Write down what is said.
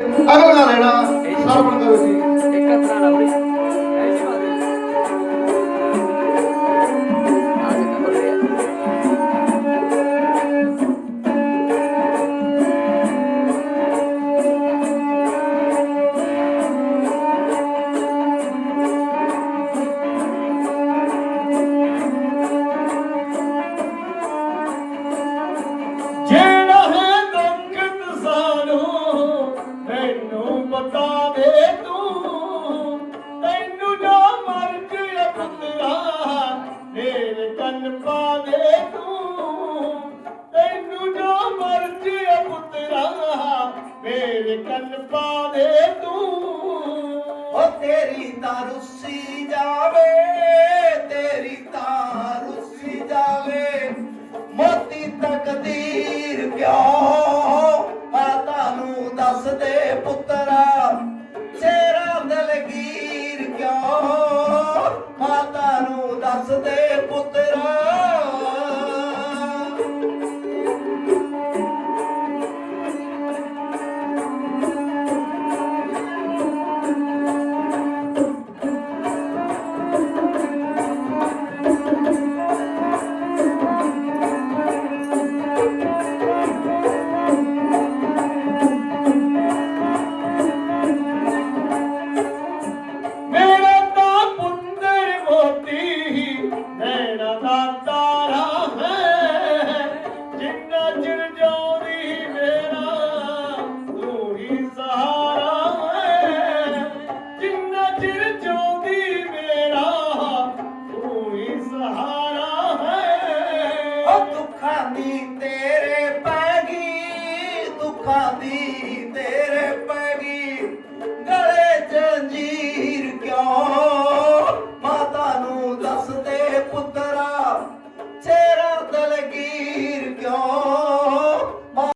అగలగాలేనా sir పడుతుంది ਮੈਨੂੰ ਬਤਾ ਤੂੰ। ਤੈਨੂੰ ਜੋ ਮਰਜ ਪੁੱਤਰਾ ਮੇਰੇ ਕੰਨ ਪਾ ਤੂੰ। ਤੈਨੂੰ ਜੋ ਮਰਜ ਪੁੱਤਰਾ ਮੇਰੇ ਕੰਨ ਪਾ ਦੇ ਤੂੰ। ਉਹ ਤੇਰੀ ਤਾਰੁਸੀ dar-vos. ਜਵਾਨੀ ਤੇਰੇ ਪੈ ਗਈ ਦੁੱਖਾਂ ਦੀ